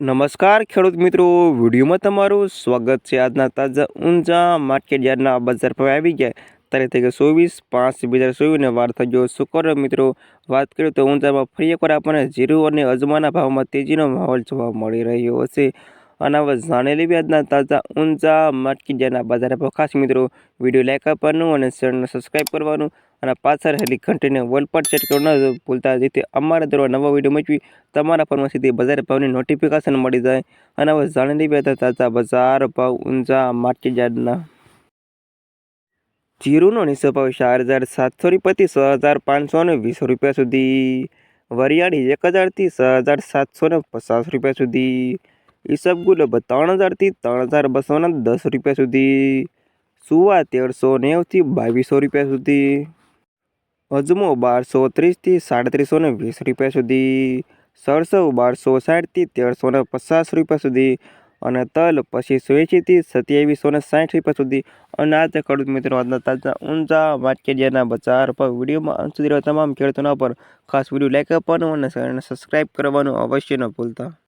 નમસ્કાર, ખેડૂત મિત્રો. વિડીયોમાં તમારું સ્વાગત છે આજના તાજા ઊંઝા માર્કેટ યાર્ડના બજાર પર આવી ગયા. તારીખ થઈ ગઈ ચોવીસ પાંચ બે હજાર ચોવીસને વાર થઈ ગયો શુક્ર મિત્રો, વાત કરીએ તો ઊંઝામાં ફરી એકવાર આપણને જીરું અને અજમાના ભાવમાં તેજીનો માહોલ જોવા મળી રહ્યો હશે. અને જાણેલી વ્યાજના તાજા ઊંઝા માર્કેટ યાર્ડના બજાર ખાસ મિત્રો, વીડિયો લાઇક આપવાનું અને ચેનલને સબસ્ક્રાઈબ કરવાનું. અને પાછળ રહેલી ઘંટીને વોલ પર સેટ કરવું ન ભૂલતા, જેથી અમારા દ્વારા નવો વીડિયો મૂકવી તમારા ફોનમાં સીધી બજાર ભાવની નોટિફિકેશન મળી જાય. અને હવે જાણી લઈએ તાજા બજાર ભાવ, ઊંઝા માર્કેટ યાર્ડના જીરુનો નીચો ભાવ ચાર હજાર સાતસો રૂપિયાથી છ હજાર પાંચસો ને વીસ રૂપિયા સુધી. વરિયાળી એક હજારથી છ હજાર સાતસો ને પચાસ રૂપિયા સુધી. ઈસબગુલ ત્રણ હજારથી ત્રણ હજાર બસોના દસ રૂપિયા સુધી. સુવા તેરસો નેવથી બાવીસો રૂપિયા સુધી. અજમો બારસો ત્રીસથી સાડત્રીસો ને વીસ રૂપિયા સુધી. સરસવ બારસો સાઠથી તેરસો ને પચાસ રૂપિયા સુધી. અને તલ પચીસો એંશીથી સત્યાવીસો ને સાઠ રૂપિયા સુધી. અને આ તે ખેડૂત મિત્રો આજના તાજા ઊંચા માર્કેટ યાર્ડના બજાર પર વિડીયોમાં અંત સુધી તમામ ખેડૂતોના પર ખાસ વીડિયો લાઈક આપવાનું અને સબસ્ક્રાઈબ કરવાનું અવશ્ય ન ભૂલતા.